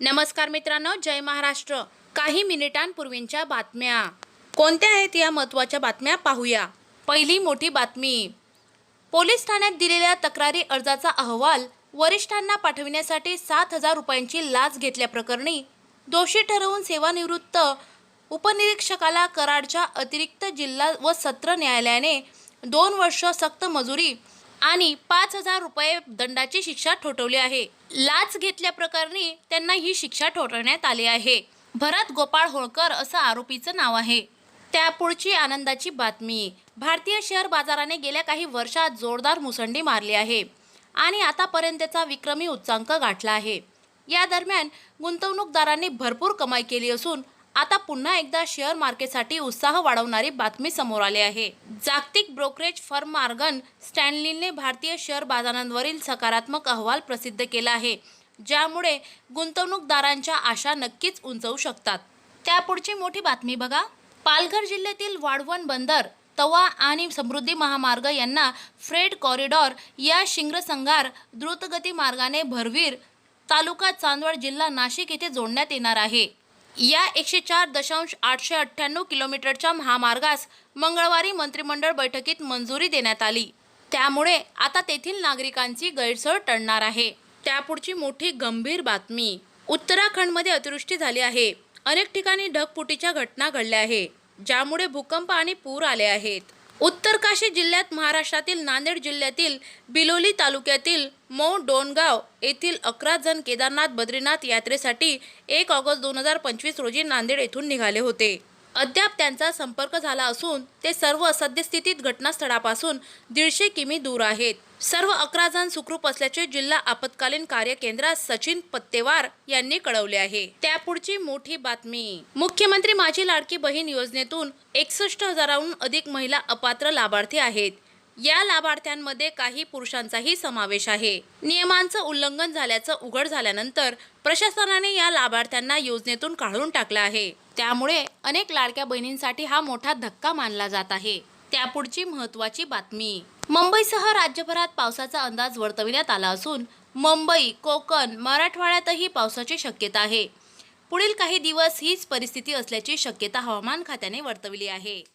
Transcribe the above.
नमस्कार मित्रांनो जय महाराष्ट्र. काही मिनिटांपूर्वींच्या बातम्या. कोणत्या आहेत या महत्त्वाच्या बातम्या? पाहूया. पहिली मोठी बातमी. पोलीस ठाण्यात दिलेल्या तक्रारी अर्जाचा अहवाल वरिष्ठांना पाठविण्यासाठी सात हजार रुपयांची लाच घेतल्याप्रकरणी दोषी ठरवून सेवानिवृत्त उपनिरीक्षकाला कराडच्या अतिरिक्त जिल्हा व सत्र न्यायालयाने दोन वर्ष सक्त मजुरी आणि पाच हजार रुपये दंडाची शिक्षा ठोठवली आहे. लाच घेतल्याप्रकरणी त्यांना ही शिक्षा ठोठवण्यात आली आहे. भरत गोपाळ होळकर असं आरोपीचं नाव आहे. त्यापुढची आनंदाची बातमी. भारतीय शेअर बाजाराने गेल्या काही वर्षात जोरदार मुसंडी मारली आहे. आणि आतापर्यंतचा विक्रमी उच्चांक गाठला आहे. या दरम्यान गुंतवणूकदारांनी भरपूर कमाई केली असून आता पुन्हा एकदा शेअर मार्केटसाठी उत्साह वाढवणारी बातमी समोर आली आहे. जागतिक ब्रोकरेज फर्म मार्गन स्टॅनलीने भारतीय शेअर बाजारांवरील सकारात्मक अहवाल प्रसिद्ध केला आहे ज्यामुळे गुंतवणूकदारांच्या आशा नक्कीच उंचवू शकतात. त्यापुढची मोठी बातमी बघा. पालघर जिल्ह्यातील वाढवण बंदर तवा आणि समृद्धी महामार्ग यांना फ्रेड कॉरिडॉर या शिंग्रसंघार द्रुतगती मार्गाने भरवीर तालुका चांदवड जिल्हा नाशिक येथे जोडण्यात येणार आहे. या एकशे चार दशांश आठशे अठ्ठ्याण्णव किलोमीटरच्या महामार्गास मंगळवारी मंत्रिमंडळ बैठकीत मंजुरी देण्यात आली. त्यामुळे आता तेथील नागरिकांची गैरसोय टळणार आहे. त्यापुढची मोठी गंभीर बातमी. उत्तराखंडमध्ये अतिवृष्टी झाली आहे. अनेक ठिकाणी ढगफुटीच्या घटना घडल्या आहे ज्यामुळे भूकंप आणि पूर आले आहेत. उत्तर काशी जिल्ह्यात महाराष्ट्रातील नांदेड जिल्ह्यातील बिलोली तालुक्यातील मौ डोणगाव येथील अकरा जण केदारनाथ बद्रीनाथ यात्रेसाठी एक ऑगस्ट दोन हजार पंचवीस रोजी नांदेड येथून निघाले होते. अद्याप त्यांचा संपर्क झाला असून ते सर्व सद्यस्थितीत घटनास्थळापासून दीडशे किमी दूर आहेत. सर्व अकरा जण सुखरूप असल्याचे जिल्हा आपत्कालीन कार्य केंद्रात सचिन पत्तेवार यांनी कळवले आहे. त्यापुढची मोठी बातमी. मुख्यमंत्री माझी लाडकी बहीण योजनेतून एकसष्ट हजाराहून अधिक महिला अपात्र लाभार्थी आहेत. या लाभार्थ्यांमध्ये काही पुरुषांचाही समावेश आहे. नियमांचं उल्लंघन झाल्याचं उघड झाल्यानंतर प्रशासनाने या लाभार्थ्यांना योजनेतून काढून टाकलं आहे. त्यामुळे अनेक लाडक्या बहिणींसाठी हा मोठा धक्का मानला जात आहे. त्यापुढची महत्त्वाची बातमी. मुंबईसह राज्यभरात पावसाचा अंदाज वर्तविण्यात आला असून मुंबई कोकण मराठवाड्यातही पावसाची शक्यता आहे. पुढील काही दिवस हीच परिस्थिती असल्याची शक्यता हवामान खात्याने वर्तवली आहे.